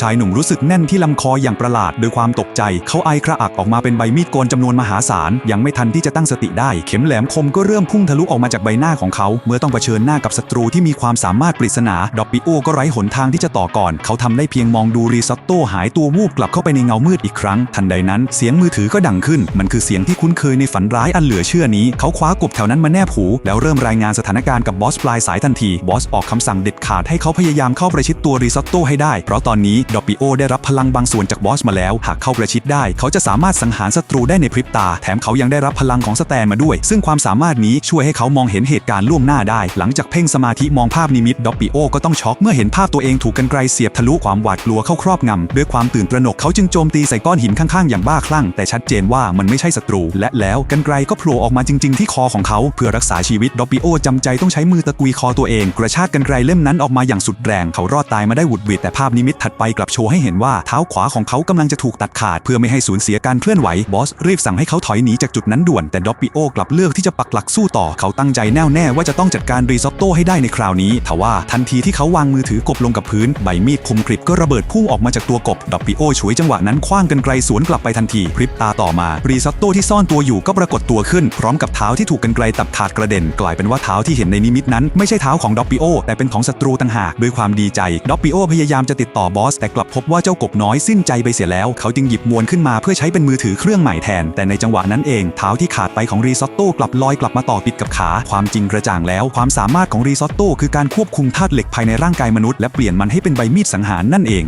ชายหนุ่มรู้สึกแน่นที่ลำคออย่างประหลาดโดยความตกใจ เขาไอกระอักออกมาเป็นใบมีดโกนจำนวนมหาศาล ยังไม่ทันที่จะตั้งสติได้ เข็มแหลมคมก็เริ่มพุ่งทะลุออกมาจากใบหน้าของเขา เมื่อต้องเผชิญหน้ากับศัตรูที่มีความสามารถปริศนาดอปปิโอก็ไร้หนทางที่จะต่อก่อน เขาทำได้เพียงมองดูรีซอตโต้หายตัววูบกลับเข้าไปในเงามืดอีกครั้ง ทันใดนั้นเสียงมือถือก็ดังขึ้น มันคือเสียงที่คุ้นเคยในฝันร้ายอันเหลือเชื่อนี้ เขาคว้ากบแถวนั้นมาแนบหู แล้วเริ่มรายงานสถานการณ์กับบอสปลายสายทันที บอสออกคำสั่งเด็ดขาดให้เขาพยายามเข้าประชิดตัวรีซอตโต้ให้ได้ เพราะตอนนี้ดอปปิโอได้รับพลังบางส่วนจากบอสมาแล้ว หากเข้าประชิดได้ เขาจะสามารถสังหารศัตรูได้ในพริบตา แถมเขายังได้รับพลังของสแตนมาด้วย ซึ่งความสามารถนี้ช่วยให้เขามองเห็นเหตุการณ์ล่วงหน้าได้ หลังจากเพ่งสมาธิมองภาพนิมิตดอปปิโอก็ต้องช็อกเมื่อเห็นภาพตัวเองถูกกันไกรเสียบทะลุความหวาดกลัวเข้าครอบงำด้วยความตื่นตระหนกเขาจึงโจมตีใส่ก้อนหินข้างๆ อย่างบ้าคลั่ง แต่ชัดเจนว่ามันไม่ใช่ศัตรู และแล้วกันไกรก็โผล่ออกมาจริง ๆ ที่คอของเขาเพื่อรักษาชีวิตดอปปิโอจำใจต้องใช้มือตะกุยคอตัวเอง กระชากกันไกรเล่มนั้นออกมาอย่างสุดแรงเขารอดตายมาได้หวุดหวิดแต่ภาพนิมิตถัดไปกลับโชว์ให้เห็นว่าเท้าขวาของเขากำลังจะถูกตัดขาด เพื่อไม่ให้สูญเสียการเคลื่อนไหวบอสรีบสั่งให้เขาถอยหนีจากจุดนั้นด่วน แต่ด็อปปิโอกลับเลือกที่จะปักหลักสู้ต่อเขาตั้งใจแน่วแน่ว่าจะต้องจัดการรีซอตโต้ให้ได้ในคราวนี้ทว่าทันทีที่เขาวางมือถือกบลงกับพื้นใบมีดคมกริบก็ระเบิดพุ่งออกมาจากตัวกบด็อปปิโอฉวยจังหวะนั้นคว้างกันไกลสวนกลับไปทันทีพริบตาต่อมารีซอตโต้ที่ซ่อนตัวอยู่ก็ปรากฏตัวขึ้น พร้อมกับเท้าที่ถูกกันไกลตัดขาดกระเด็น กลายเป็นว่าเท้าที่เห็นในนิมิตนั้นไม่ใช่เท้าของดอปปิโอแต่เป็นของศัตรูต่างหากด้วยความดีใจดอปปิโอพยายามจะติดต่อบอสแต่กลับพบว่าเจ้ากบน้อยสิ้นใจไปเสียแล้ว เขาจึงหยิบมวนขึ้นมาเพื่อใช้เป็นมือถือเครื่องใหม่แทน แต่ในจังหวะนั้นเองเท้าที่ขาดไปของรีซอตโต้กลับลอยกลับมาต่อติดกับขา ความจริงกระจ่างแล้ว ความสามารถของรีซอตโต้คือการควบคุมธาตุเหล็กภายในร่างกายมนุษย์และเปลี่ยนมันให้เป็นใบมีดสังหารนั่นเอง